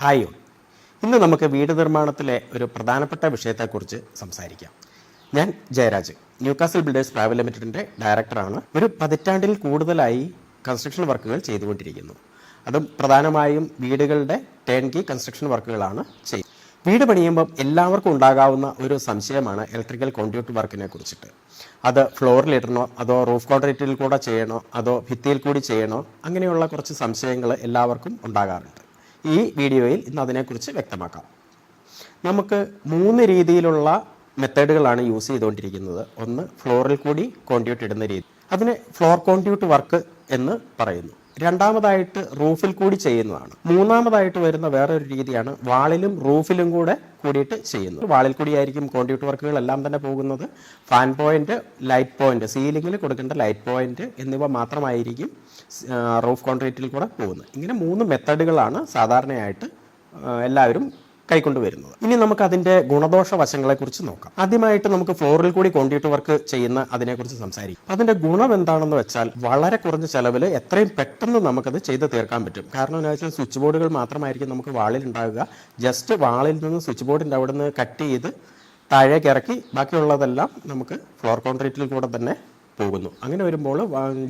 Hi. ഇന്ന് നമുക്ക് വീട് നിർമ്മാണത്തിലെ ഒരു പ്രധാനപ്പെട്ട വിഷയത്തെക്കുറിച്ച് സംസാരിക്കാം. ഞാൻ ജയരാജ് ന്യൂകാസിൽ ബിൽഡേഴ്സ് പ്രൈവറ്റ് ലിമിറ്റഡിന്റെ ഡയറക്ടറാണ്. ഒരു പതിറ്റാണ്ടിൽ കൂടുതലായി കൺസ്ട്രക്ഷൻ വർക്കുകൾ ചെയ്തുകൊണ്ടിരിക്കുന്നു. അതും പ്രധാനമായും വീടുകളുടെ ടേൺ കീ കൺസ്ട്രക്ഷൻ വർക്കുകളാണ് ചെയ്യുന്നത്. വീട് പണിയുമ്പം എല്ലാവർക്കും ഉണ്ടാകാവുന്ന ഒരു സംശയമാണ് ഇലക്ട്രിക്കൽ കോൺട്യൂട്ട് വർക്കിനെ കുറിച്ചിട്ട്. അത് ഫ്ലോറിലിടണോ അതോ റൂഫ് കോൺക്രീറ്റിൽ കൂടെ ചെയ്യണോ അതോ ഭിത്തിയിൽ കൂടി ചെയ്യണോ അങ്ങനെയുള്ള കുറച്ച് സംശയങ്ങൾ എല്ലാവർക്കും ഉണ്ടാകാറുണ്ട്. ഈ വീഡിയോയിൽ ഇന്ന് അതിനെക്കുറിച്ച് വ്യക്തമാക്കാം. നമുക്ക് മൂന്ന് രീതിയിലുള്ള മെത്തേഡുകളാണ് യൂസ് ചെയ്തുകൊണ്ടിരിക്കുന്നത്. ഒന്ന് ഫ്ലോറിൽ കൂടി കോൺട്യൂട്ട് ഇടുന്ന രീതി. അതിന് ഫ്ലോർ കോൺട്യൂട്ട് വർക്ക് എന്ന് പറയുന്നു. രണ്ടാമതായിട്ട് റൂഫിൽ കൂടി ചെയ്യുന്നതാണ്. മൂന്നാമതായിട്ട് വരുന്ന വേറൊരു രീതിയാണ് വാളിലും റൂഫിലും കൂടെ കൂടിയിട്ട് ചെയ്യുന്നത്. വാളിൽ കൂടിയായിരിക്കും വർക്കുകൾ എല്ലാം തന്നെ പോകുന്നത്. ഫാൻ പോയിന്റ് ലൈറ്റ് പോയിന്റ് സീലിംഗിൽ കൊടുക്കേണ്ട ലൈറ്റ് പോയിന്റ് എന്നിവ മാത്രമായിരിക്കും റൂഫ് കോൺക്രീറ്റിൽ കൂടെ പോകുന്നത്. ഇങ്ങനെ മൂന്ന് മെത്തഡുകളാണ് സാധാരണയായിട്ട് എല്ലാവരും കൈക്കൊണ്ട് വരുന്നത് ഇനി നമുക്ക് അതിന്റെ ഗുണദോഷ വശങ്ങളെ കുറിച്ച് നോക്കാം. ആദ്യമായിട്ട് നമുക്ക് ഫ്ലോറിൽ കൂടി കോൺക്രീറ്റ് വർക്ക് ചെയ്യുന്ന അതിനെക്കുറിച്ച് സംസാരിക്കും. അതിന്റെ ഗുണം എന്താണെന്ന് വെച്ചാൽ വളരെ കുറഞ്ഞ ചെലവിൽ എത്രയും പെട്ടെന്ന് നമുക്കത് ചെയ്ത് തീർക്കാൻ പറ്റും. കാരണം എന്താ വെച്ചാൽ സ്വിച്ച് ബോർഡുകൾ മാത്രമായിരിക്കും നമുക്ക് വാളിൽ ഉണ്ടാവുക. ജസ്റ്റ് വാളിൽ നിന്ന് സ്വിച്ച് ബോർഡിന്റെ അവിടെ നിന്ന് കട്ട് ചെയ്ത് താഴേക്ക് ഇറക്കി ബാക്കിയുള്ളതെല്ലാം നമുക്ക് ഫ്ലോർ കോൺക്രീറ്റിൽ കൂടെ തന്നെ പോകുന്നു. അങ്ങനെ വരുമ്പോൾ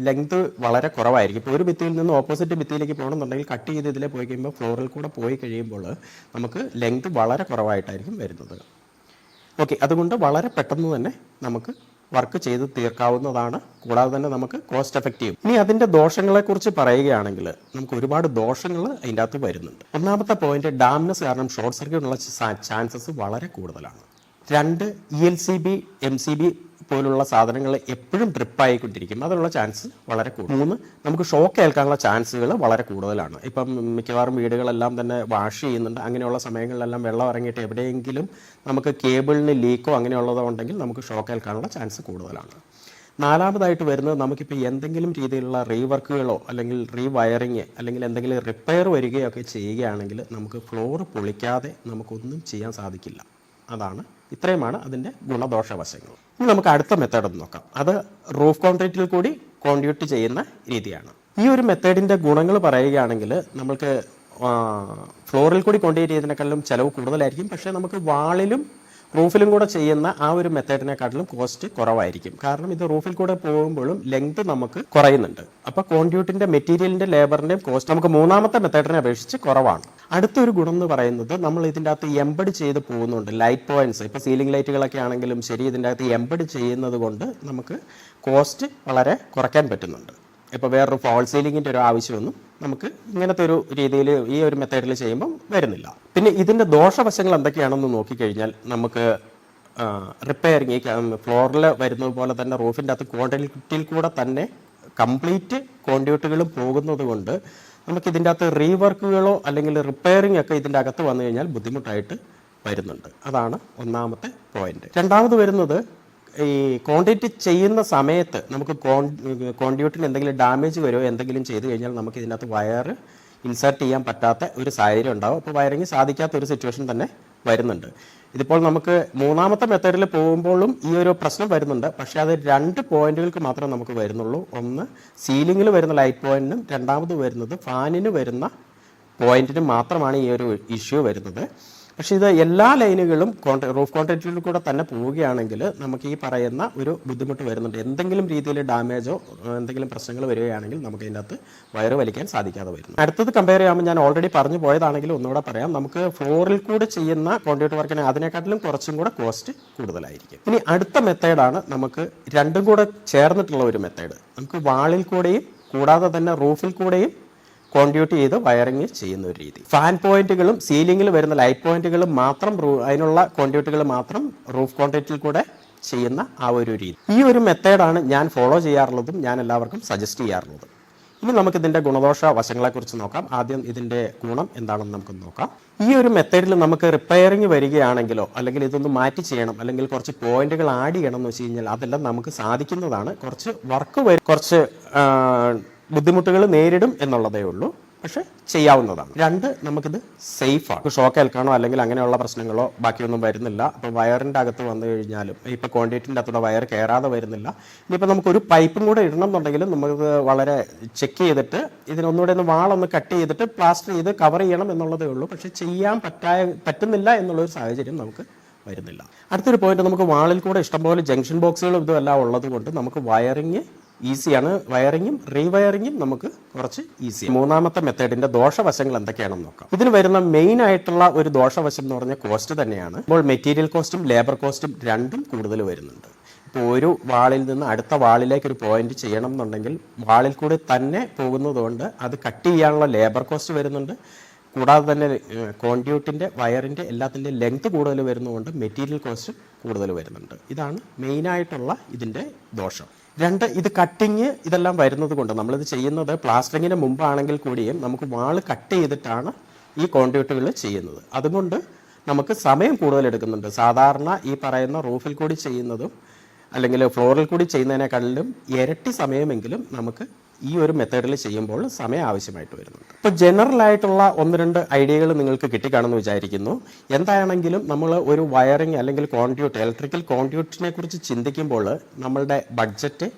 ലെങ്ത് വളരെ കുറവായിരിക്കും. ഇപ്പോൾ ഒരു ഭിത്തിയിൽ നിന്ന് ഓപ്പോസിറ്റ് ഭിത്തിയിലേക്ക് പോകണമെന്നുണ്ടെങ്കിൽ കട്ട് ചെയ്ത് ഇതിലെ പോയി കഴിയുമ്പോൾ ഫ്ലോറിൽ കൂടെ പോയി കഴിയുമ്പോൾ നമുക്ക് ലെങ്ത് വളരെ കുറവായിട്ടായിരിക്കും വരുന്നത്. ഓക്കെ അതുകൊണ്ട് വളരെ പെട്ടെന്ന് തന്നെ നമുക്ക് വർക്ക് ചെയ്ത് തീർക്കാവുന്നതാണ്. കൂടാതെ തന്നെ നമുക്ക് കോസ്റ്റ് എഫക്റ്റീവ് ഇനി അതിന്റെ ദോഷങ്ങളെക്കുറിച്ച് പറയുകയാണെങ്കിൽ നമുക്ക് ഒരുപാട് ദോഷങ്ങൾ അതിന്റെ അകത്ത് വരുന്നുണ്ട്. ഒന്നാമത്തെ പോയിന്റ് ഡാംനസ് കാരണം ഷോർട്ട് സർക്യൂട്ടിനുള്ള ചാൻസസ് വളരെ കൂടുതലാണ്. രണ്ട് E L C B M C B പോലുള്ള സാധനങ്ങൾ എപ്പോഴും ഡ്രിപ്പായിക്കൊണ്ടിരിക്കും അതിനുള്ള ചാൻസ് വളരെ കൂടുതൽ മൂന്ന് നമുക്ക് ഷോക്ക് ഏൽക്കാനുള്ള ചാൻസുകൾ വളരെ കൂടുതലാണ്. ഇപ്പം മിക്കവാറും വീടുകളെല്ലാം തന്നെ വാഷ് ചെയ്യുന്നുണ്ട്. അങ്ങനെയുള്ള സമയങ്ങളിലെല്ലാം വെള്ളം ഇറങ്ങിയിട്ട് എവിടെയെങ്കിലും നമുക്ക് കേബിളിന് ലീക്കോ അങ്ങനെയുള്ളതോ ഉണ്ടെങ്കിൽ നമുക്ക് ഷോക്ക് ഏൽക്കാനുള്ള ചാൻസ് കൂടുതലാണ്. നാലാമതായിട്ട് വരുന്നത് നമുക്കിപ്പോൾ എന്തെങ്കിലും രീതിയിലുള്ള റീവർക്കുകളോ അല്ലെങ്കിൽ റീവയറിങ് അല്ലെങ്കിൽ എന്തെങ്കിലും റിപ്പയർ വരികയോ ഒക്കെ ചെയ്യുകയാണെങ്കിൽ നമുക്ക് ഫ്ലോർ പൊളിക്കാതെ നമുക്കൊന്നും ചെയ്യാൻ സാധിക്കില്ല. അതാണ്. ഇത്രയുമാണ് അതിന്റെ ഗുണദോഷ വശങ്ങൾ ഇനി നമുക്ക് അടുത്ത മെത്തേഡ് ഒന്ന് നോക്കാം. അത് റൂഫ് കോൺക്രീറ്റിൽ കൂടി കോൺട്രിബ്യൂട്ട് ചെയ്യുന്ന രീതിയാണ്. ഈ ഒരു മെത്തേഡിന്റെ ഗുണങ്ങൾ പറയുകയാണെങ്കിൽ നമുക്ക് ഫ്ലോറിൽ കൂടി കോൺട്യൂട്ട് ചെയ്യുന്നതിനേക്കാളും ചിലവ് കൂടുതലായിരിക്കും. പക്ഷേ നമുക്ക് വാളിലും റൂഫിലും കൂടെ ചെയ്യുന്ന ആ ഒരു മെത്തേഡിനെക്കാട്ടിലും കോസ്റ്റ് കുറവായിരിക്കും. കാരണം ഇത് റൂഫിൽ കൂടെ പോകുമ്പോഴും ലെങ്ത് നമുക്ക് കുറയുന്നുണ്ട്. അപ്പോൾ കോൺട്രിബ്യൂട്ടിന്റെ മെറ്റീരിയലിന്റെ ലേബറിന്റെയും കോസ്റ്റ് നമുക്ക് മൂന്നാമത്തെ മെത്തേഡിനെ അപേക്ഷിച്ച് കുറവാണ്. അടുത്തൊരു ഗുണം എന്ന് പറയുന്നത് നമ്മൾ ഇതിന്റെ അകത്ത് എംബഡ് ചെയ്ത് പോകുന്നുണ്ട്. ലൈറ്റ് പോയിന്റ്സ് ഇപ്പോൾ സീലിംഗ് ലൈറ്റുകളൊക്കെ ആണെങ്കിലും ശരി ഇതിന്റെ അകത്ത് എംബഡ് ചെയ്യുന്നത് കൊണ്ട് നമുക്ക് കോസ്റ്റ് വളരെ കുറയ്ക്കാൻ പറ്റുന്നുണ്ട്. ഇപ്പോൾ വേറൊരു ഫോൾ സീലിങ്ങിന്റെ ഒരു ആവശ്യമൊന്നും നമുക്ക് ഇങ്ങനത്തെ ഒരു രീതിയിൽ ഈ ഒരു മെത്തേഡിൽ ചെയ്യുമ്പം വരുന്നില്ല. പിന്നെ ഇതിന്റെ ദോഷവശങ്ങൾ എന്തൊക്കെയാണെന്ന് നോക്കിക്കഴിഞ്ഞാൽ നമുക്ക് റിപ്പയറിങ് ഫ്ലോറിൽ വരുന്നത് പോലെ തന്നെ റൂഫിന്റെ അകത്ത് കോണ്ടിൽ കൂടെ തന്നെ കംപ്ലീറ്റ് കോണ്ടിയൂട്ടുകളും പോകുന്നത് കൊണ്ട് നമുക്ക് ഇതിന്റെ അകത്ത് റീവർക്കുകളോ അല്ലെങ്കിൽ റിപ്പയറിംഗ് ഒക്കെ ഇതിന്റെ അകത്ത് വന്നു കഴിഞ്ഞാൽ ബുദ്ധിമുട്ടായിട്ട് വരുന്നുണ്ട്. അതാണ് ഒന്നാമത്തെ പോയിന്റ് രണ്ടാമത് വരുന്നത് ഈ കോൺട്രീറ്റ് ചെയ്യുന്ന സമയത്ത് നമുക്ക് കോൺ കോൺട്യൂട്ടിന് എന്തെങ്കിലും ഡാമേജ് വരുമോ എന്തെങ്കിലും ചെയ്തു കഴിഞ്ഞാൽ നമുക്ക് ഇതിനകത്ത് വയർ ഇൻസേർട്ട് ചെയ്യാൻ പറ്റാത്ത ഒരു സാഹചര്യം ഉണ്ടാവും. അപ്പോൾ വയറിങ് സാധിക്കാത്ത ഒരു സിറ്റുവേഷൻ തന്നെ വരുന്നുണ്ട്. ഇതിപ്പോൾ നമുക്ക് മൂന്നാമത്തെ മെത്തേഡിൽ പോകുമ്പോഴും ഈ ഒരു പ്രശ്നം വരുന്നുണ്ട്. പക്ഷേ അത് രണ്ട് പോയിന്റുകൾക്ക് മാത്രമേ നമുക്ക് വരുന്നുള്ളൂ. ഒന്ന് സീലിംഗിൽ വരുന്ന ലൈറ്റ് പോയിന്റിനും രണ്ടാമത് വരുന്നത് ഫാനിന് വരുന്ന പോയിന്റിന് മാത്രമാണ് ഈ ഒരു ഇഷ്യൂ വരുന്നത്. പക്ഷേ ഇത് എല്ലാ ലൈനുകളും കോൺട്രാ റൂഫ് കോൺട്രാക്റ്റിൽ കൂടെ തന്നെ പോവുകയാണെങ്കിൽ നമുക്ക് ഈ പറയുന്ന ഒരു ബുദ്ധിമുട്ട് വരുന്നുണ്ട്. എന്തെങ്കിലും രീതിയിൽ ഡാമേജോ എന്തെങ്കിലും പ്രശ്നങ്ങൾ വരികയാണെങ്കിൽ നമുക്ക് ഇതിനകത്ത് വയറ് വലിക്കാൻ സാധിക്കാതെ വരുന്നു. അടുത്തത് കമ്പയർ ചെയ്യുമ്പോൾ ഞാൻ ഓൾറെഡി പറഞ്ഞു പോയതാണെങ്കിലും ഒന്നുകൂടെ പറയാം. നമുക്ക് ഫ്ലോറിൽ കൂടെ ചെയ്യുന്ന കോൺട്രാക്ട് വർക്കിന് അതിനെക്കാട്ടിലും കുറച്ചും കൂടെ കോസ്റ്റ് കൂടുതലായിരിക്കും. ഇനി അടുത്ത മെത്തേഡാണ് നമുക്ക് രണ്ടും കൂടെ ചേർന്നിട്ടുള്ള ഒരു മെത്തേഡ് നമുക്ക് വാളിൽ കൂടെയും കൂടാതെ തന്നെ റൂഫിൽ കൂടെയും കോൺട്യൂട്ട് ചെയ്ത് വയറിങ് ചെയ്യുന്ന ഒരു രീതി. ഫാൻ പോയിന്റുകളും സീലിംഗിൽ വരുന്ന ലൈറ്റ് പോയിന്റുകളും മാത്രം അതിനുള്ള കോൺട്യൂട്ടുകൾ മാത്രം റൂഫ് കോൺട്രാക്റ്റിൽ കൂടെ ചെയ്യുന്ന ആ ഒരു രീതി. ഈ ഒരു മെത്തേഡാണ് ഞാൻ ഫോളോ ചെയ്യാറുള്ളതും ഞാൻ എല്ലാവർക്കും സജസ്റ്റ് ചെയ്യാറുള്ളതും. ഇനി നമുക്ക് ഇതിന്റെ ഗുണദോഷ വശങ്ങളെക്കുറിച്ച് നോക്കാം. ആദ്യം ഇതിന്റെ ഗുണം എന്താണെന്ന് നമുക്ക് നോക്കാം. ഈ ഒരു മെത്തേഡിൽ നമുക്ക് റിപ്പയറിംഗ് വരികയാണെങ്കിലോ അല്ലെങ്കിൽ ഇതൊന്ന് മാറ്റി ചെയ്യണം അല്ലെങ്കിൽ കുറച്ച് പോയിന്റുകൾ ആഡ് ചെയ്യണം എന്ന് വെച്ച് കഴിഞ്ഞാൽ അതെല്ലാം നമുക്ക് സാധിക്കുന്നതാണ്. കുറച്ച് വർക്ക് കുറച്ച് ബുദ്ധിമുട്ടുകൾ നേരിടും എന്നുള്ളതേ ഉള്ളൂ. പക്ഷെ ചെയ്യാവുന്നതാണ്. രണ്ട് നമുക്കിത് സേഫാണ് ഷോക്ക് ഏൽക്കാനോ അല്ലെങ്കിൽ അങ്ങനെയുള്ള പ്രശ്നങ്ങളോ ബാക്കിയൊന്നും വരുന്നില്ല. അപ്പോൾ വയറിന്റെ അകത്ത് വന്നു കഴിഞ്ഞാലും ഇപ്പോൾ കോൺക്രീറ്റിന്റെ അകത്തൂടെ വയർ കയറാതെ വരുന്നില്ല. ഇനിയിപ്പോൾ നമുക്കൊരു പൈപ്പും കൂടെ ഇടണം നമുക്ക് വളരെ ചെക്ക് ചെയ്തിട്ട് ഇതിനൊന്നുകൂടെ ഒന്ന് വാളൊന്ന് കട്ട് ചെയ്തിട്ട് പ്ലാസ്റ്റർ ചെയ്ത് കവർ ചെയ്യണം എന്നുള്ളതേ ഉള്ളൂ. പക്ഷേ ചെയ്യാൻ പറ്റായ പറ്റുന്നില്ല എന്നുള്ളൊരു സാഹചര്യം നമുക്ക് വരുന്നില്ല. അടുത്തൊരു പോയിന്റ് നമുക്ക് വാളിൽ കൂടെ ഇഷ്ടംപോലെ ജംഗ്ഷൻ ബോക്സുകളും ഇതും എല്ലാം ഉള്ളത് കൊണ്ട് നമുക്ക് വയറിങ് ഈസിയാണ് വയറിങ്ങും റീവയറിങ്ങും നമുക്ക് കുറച്ച് ഈസി മൂന്നാമത്തെ മെത്തേഡിന്റെ ദോഷവശങ്ങൾ എന്തൊക്കെയാണെന്ന് നോക്കാം. ഇതിന് വരുന്ന മെയിൻ ആയിട്ടുള്ള ഒരു ദോഷവശം എന്ന് പറഞ്ഞ കോസ്റ്റ് തന്നെയാണ് ഇപ്പോൾ മെറ്റീരിയൽ കോസ്റ്റും ലേബർ കോസ്റ്റും രണ്ടും കൂടുതൽ വരുന്നുണ്ട്. ഇപ്പോൾ ഒരു വാളിൽ നിന്ന് അടുത്ത വാളിലേക്ക് ഒരു പോയിന്റ് ചെയ്യണം എന്നുണ്ടെങ്കിൽ വാളിൽ കൂടി തന്നെ പോകുന്നതുകൊണ്ട് അത് കട്ട് ചെയ്യാനുള്ള ലേബർ കോസ്റ്റ് വരുന്നുണ്ട്. കൂടാതെ തന്നെ കോൺഡ്യൂട്ടിന്റെ വയറിന്റെ എല്ലാത്തിന്റെ ലെങ്ത് കൂടുതൽ വരുന്നതുകൊണ്ട് മെറ്റീരിയൽ കോസ്റ്റ് കൂടുതൽ വരുന്നുണ്ട്. ഇതാണ് മെയിനായിട്ടുള്ള ഇതിന്റെ ദോഷം. രണ്ട് ഇത് കട്ടിങ് ഇതെല്ലാം വരുന്നത് കൊണ്ട് നമ്മളിത് ചെയ്യുന്നത് പ്ലാസ്റ്ററിങ്ങിന് മുമ്പാണെങ്കിൽ കൂടിയും നമുക്ക് വാൾ കട്ട് ചെയ്തിട്ടാണ് ഈ കോൺഡ്യൂട്ടുകൾ ചെയ്യുന്നത്. അതുകൊണ്ട് നമുക്ക് സമയം കൂടുതൽ എടുക്കുന്നുണ്ട്. സാധാരണ ഈ പറയുന്ന റൂഫിൽ കൂടി ചെയ്യുന്നതും അല്ലെങ്കിൽ ഫ്ലോറിൽ കൂടി ചെയ്യുന്നതിനേക്കാളിലും ഇരട്ടി സമയമെങ്കിലും നമുക്ക് ഈ ഒരു മെത്തേഡിൽ ചെയ്യുമ്പോൾ സമയം ആവശ്യമായിട്ട് വരുന്നുണ്ട്. ഇപ്പോൾ ജനറൽ ആയിട്ടുള്ള ഒന്ന് രണ്ട് ഐഡിയകൾ നിങ്ങൾക്ക് കിട്ടിക്കാണെന്ന് വിചാരിക്കുന്നു. എന്താണെങ്കിലും നമ്മൾ ഒരു വയറിംഗ് അല്ലെങ്കിൽ കോൺട്യൂട്ട് ഇലക്ട്രിക്കൽ കോൺട്യൂട്ടിനെ കുറിച്ച് ചിന്തിക്കുമ്പോൾ നമ്മളുടെ ബഡ്ജറ്റ്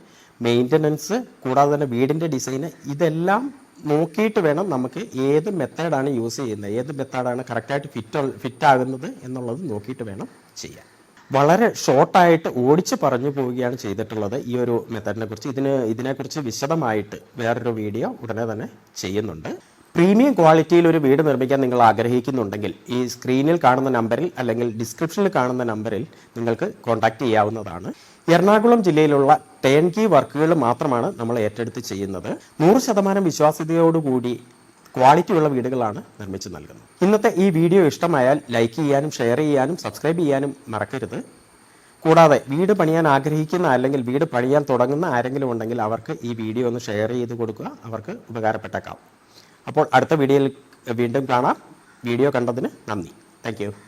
മെയിന്റനൻസ് കൂടാതെ തന്നെ വീടിന്റെ ഡിസൈന് ഇതെല്ലാം നോക്കിയിട്ട് വേണം നമുക്ക് ഏത് മെത്തേഡാണ് യൂസ് ചെയ്യുന്നത് ഏത് മെത്തേഡാണ് കറക്റ്റായിട്ട് ഫിറ്റ് ഫിറ്റ് ആകുന്നത് എന്നുള്ളത് നോക്കിയിട്ട് വേണം ചെയ്യാൻ. വളരെ ഷോർട്ടായിട്ട് ഓടിച്ച് പറഞ്ഞു പോവുകയാണ് ചെയ്തിട്ടുള്ളത് ഈ ഒരു മെത്തേഡിനെ കുറിച്ച്. ഇതിന് ഇതിനെക്കുറിച്ച് വിശദമായിട്ട് വേറൊരു വീഡിയോ ഉടനെ തന്നെ ചെയ്യുന്നുണ്ട്. പ്രീമിയം ക്വാളിറ്റിയിൽ ഒരു വീട് നിർമ്മിക്കാൻ നിങ്ങൾ ആഗ്രഹിക്കുന്നുണ്ടെങ്കിൽ ഈ സ്ക്രീനിൽ കാണുന്ന നമ്പറിൽ അല്ലെങ്കിൽ ഡിസ്ക്രിപ്ഷനിൽ കാണുന്ന നമ്പറിൽ നിങ്ങൾക്ക് കോൺടാക്ട് ചെയ്യാവുന്നതാണ്. എറണാകുളം ജില്ലയിലുള്ള ടേൺ കീ വർക്കുകൾ മാത്രമാണ് നമ്മൾ ഏറ്റെടുത്ത് ചെയ്യുന്നത്. നൂറ് ശതമാനം വിശ്വാസ്യതയോടുകൂടി ക്വാളിറ്റിയുള്ള വീടുകളാണ് നിർമ്മിച്ച് നൽകുന്നത്. ഇന്നത്തെ ഈ വീഡിയോ ഇഷ്ടമായാൽ ലൈക്ക് ചെയ്യാനും ഷെയർ ചെയ്യാനും സബ്സ്ക്രൈബ് ചെയ്യാനും മറക്കരുത്. കൂടാതെ വീട് പണിയാൻ ആഗ്രഹിക്കുന്ന അല്ലെങ്കിൽ വീട് പണിയാൻ തുടങ്ങുന്ന ആരെങ്കിലും ഉണ്ടെങ്കിൽ അവർക്ക് ഈ വീഡിയോ ഒന്ന് ഷെയർ ചെയ്ത് കൊടുക്കുക. അവർക്ക് ഉപകാരപ്പെട്ടേക്കാം. അപ്പോൾ അടുത്ത വീഡിയോയിൽ വീണ്ടും കാണാം. വീഡിയോ കണ്ടതിന് നന്ദി. താങ്ക്